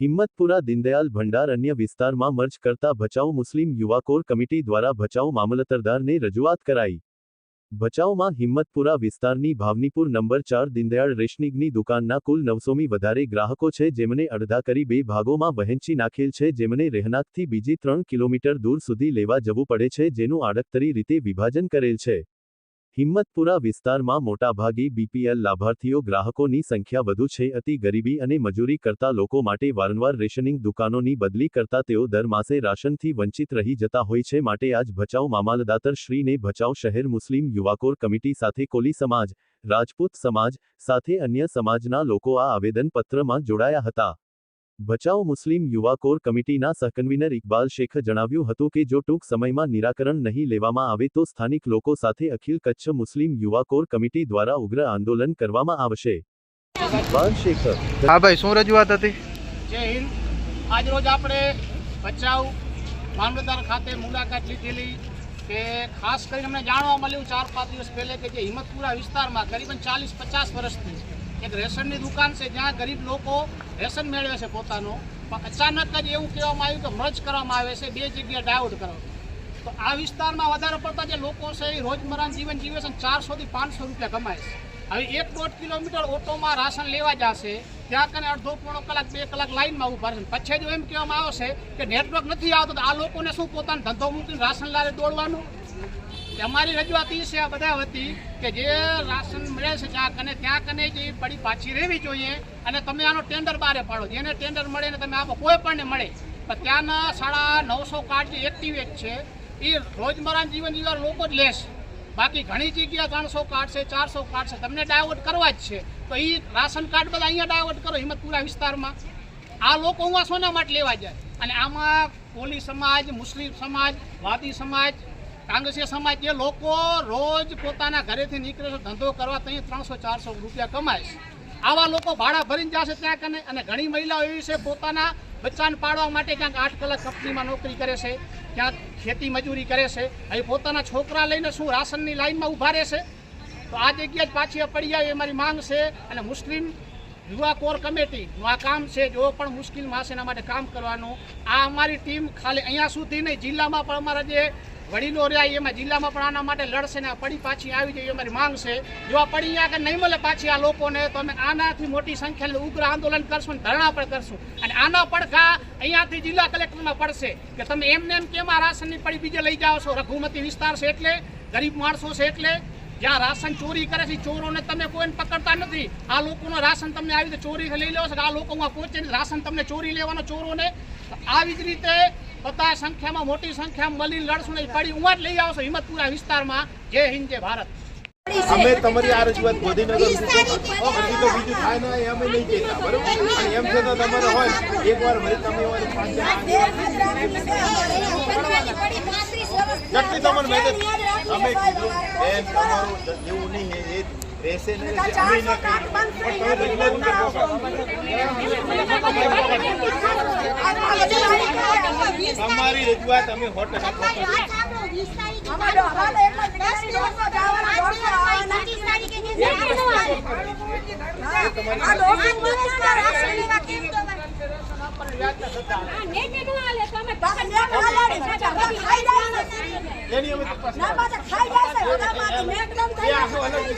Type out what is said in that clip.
હિંમતપુરા દીનદયાલ ભંડાર અન્ય વિસ્તારમાં મર્જ કરતા ભચાઉ મુસ્લિમ યુવા કોર કમિટી દ્વારા ભચાઉ મામલતદારને રજૂઆત કરાઈ. ભચાઉમાં હિંમતપુરા વિસ્તારની ભાવનીપુર નંબર ચાર દીનદયાળ રેશનિગની દુકાનના કુલ નવસોમી વધારે ગ્રાહકો છે જેમને અડધા કરી બે ભાગોમાં વહેંચી નાખેલ છે જેમને રહેણાંકથી બીજી ત્રણ કિલોમીટર દૂર સુધી લેવા જવું પડે છે જેનું આડકતરી રીતે વિભાજન કરેલ છે. હિંમતપુરા વિસ્તારમાં મોટાભાગે બીપીએલ લાભાર્થીઓ ગ્રાહકોની સંખ્યા વધુ છે. અતિ ગરીબી અને મજૂરી કરતા લોકો માટે વારંવાર રેશનિંગ દુકાનોની બદલી કરતા તેઓ દર માસે રાશનથી વંચિત રહી જતા હોય છે. માટે આજ ભચાઉ મામલદાતર શ્રીને ભચાઉ શહેર મુસ્લિમ યુવાકોર કમિટી સાથે કોલી સમાજ, રાજપૂત સમાજ સાથે અન્ય સમાજના લોકો આ આવેદનપત્રમાં જોડાયા હતા. ભચાઉ મુસ્લિમ યુવા કોર કમિટીના સહકન્વીનર ઇકબાલ શેખે જણાવ્યું હતું કે જો ટૂંક સમયમાં નિરાકરણ નહીં લેવામાં આવે તો સ્થાનિક લોકો સાથે અખિલ કચ્છ મુસ્લિમ યુવા કોર કમિટી દ્વારા ઉગ્ર આંદોલન કરવામાં આવશે. ઇકબાલ શેખર હા ભાઈ શું રજૂઆત હતી? જય હિન્દ. આજરોજ આપણે બચાવ મામલતદાર ખાતે મુલાકાત લીધેલી કે ખાસ કરીને અમને જાણવા મળ્યું ચાર પાંચ દિવસ પહેલે કે જે હિંમતપુરા વિસ્તારમાં કરીબન ચાલીસ પચાસ વર્ષથી એક રેશનની દુકાન છે જ્યાં ગરીબ લોકો રેશન મેળવે છે પોતાનું. પણ અચાનક જ એવું કહેવામાં આવ્યું કે મર્જ કરવામાં આવે છે, બે જગ્યાએ ડાયવર્ટ કરો તો આ વિસ્તારમાં વધારે પડતા જે લોકો છે એ રોજમરાનું જીવન જીવે છે ચારસોથી પાંચસો રૂપિયા કમાય છે. હવે એક દોઢ કિલોમીટર ઓટોમાં રાશન લેવા જશે, ત્યાં કને અડધો પોણો કલાક, બે કલાક લાઈનમાં ઊભા રહેશે. પછી જો એમ કહેવામાં આવશે કે નેટવર્ક નથી આવતો, તો આ લોકોને શું પોતાનો ધંધો મૂકીને રાશન લારે દોડવાનું? અમારી રજૂઆત એ છે આ બધા વતી કે જે રાશન છે ત્યાં કને ત્યાં કને જે પડી પાછી રહેવી જોઈએ અને તમે આનો ટેન્ડર બારે પાડો. જેને ટેન્ડર મળે ને તમે આપો કોઈ પણ મળે. પણ ત્યાંના સાડા નવસો કાર્ડ જે એક્ટિવેટ છે, એ રોજમરાના જીવન જીવવા લોકો જ લેશે. બાકી ઘણી જગ્યા ત્રણસો કાર્ડ છે, ચારસો કાર્ડ છે, તમને ડાયવર્ટ કરવા જ છે. તો એ રાશન કાર્ડ બધા અહીંયા ડાયવર્ટ કરો, હિંમતપુરા વિસ્તારમાં. આ લોકો હું આ શોના માટે લેવા જાય? અને આમાં કોલી સમાજ, મુસ્લિમ સમાજ, વાદી સમાજ કાંગ્રેસી સમાજ જે લોકો રોજ પોતાના ઘરેથી નીકળે છે, ધંધો કરવા ત્યાં ત્રણસો, ચારસો રૂપિયા કમાય છે. આવા લોકો ભાડા ભરીને જશે ત્યાં કને, અને ઘણી મહિલાઓ એવી છે પોતાના બચ્ચાને પાડવા માટે ક્યાંક આઠ કલાક કંપનીમાં નોકરી કરે છે, ક્યાંક ખેતી મજૂરી કરે છે. અહીં પોતાના છોકરા લઈને શું રાશનની લાઈનમાં ઊભા રહેશે તો આ જગ્યા જ પાછી પડી જાય એ મારી માંગ છે. અને મુસ્લિમ યુવા કોર કમિટીનું આ કામ છે, જો પણ મુશ્કેલમાં હશે એના માટે કામ કરવાનું, આ અમારી ટીમ ખાલી અહીંયા સુધી નહીં, જિલ્લામાં પણ અમારા જે વડીલો રહ્યા એમાં જિલ્લામાં પણ આના માટે લડશે ને પડી પાછી આવી જાય એ અમારી માંગ છે. જો આ પડી આગળ નહીં મળે પાછી આ લોકોને, તો અમે આનાથી મોટી સંખ્યા ઉગ્ર આંદોલન કરશું અને ધરણા પણ કરશું. અને આના પડઘા અહીંયાથી જિલ્લા કલેક્ટરમાં પડશે કે તમે એમને એમ કેમ આ રાશનની પડી બીજે લઈ જાઓ છો? રઘુમતી વિસ્તાર છે એટલે, ગરીબ માણસો છે એટલે, જ્યાં રાશન ચોરી કરે છે ચોરોને તમે કોઈને પકડતા નથી. આ લોકોનું રાશન તમને આવી રીતે ચોરી લઈ લેવો છે આ લોકોમાં પહોંચે રાશન તમને ચોરી લેવાનો ચોરોને? આવી જ રીતે બધા સંખ્યામાં મોટી સંખ્યામાં મળી લડશું ને હું જ લઈ આવશો હિંમતપુરા વિસ્તારમાં. જય હિન્દ જય ભારત. અમે તમારી આ રજૂઆત ગોધીનગર પછી તો બીજું થાય ના એમ અમે નહીં કહેતા બરોબર? અને એમ છતાં તમારે હોય એકવાર વળી તમે અમારી પાસે મહેનત. અમે કીધું એમ તમારું એવું નહીં એ રહેશે. તમારી રજૂઆત અમે સો એની અમે તપાસ ના પાછા ખાઈ જશે ઓલામાંથી મેકડમ એ થઈ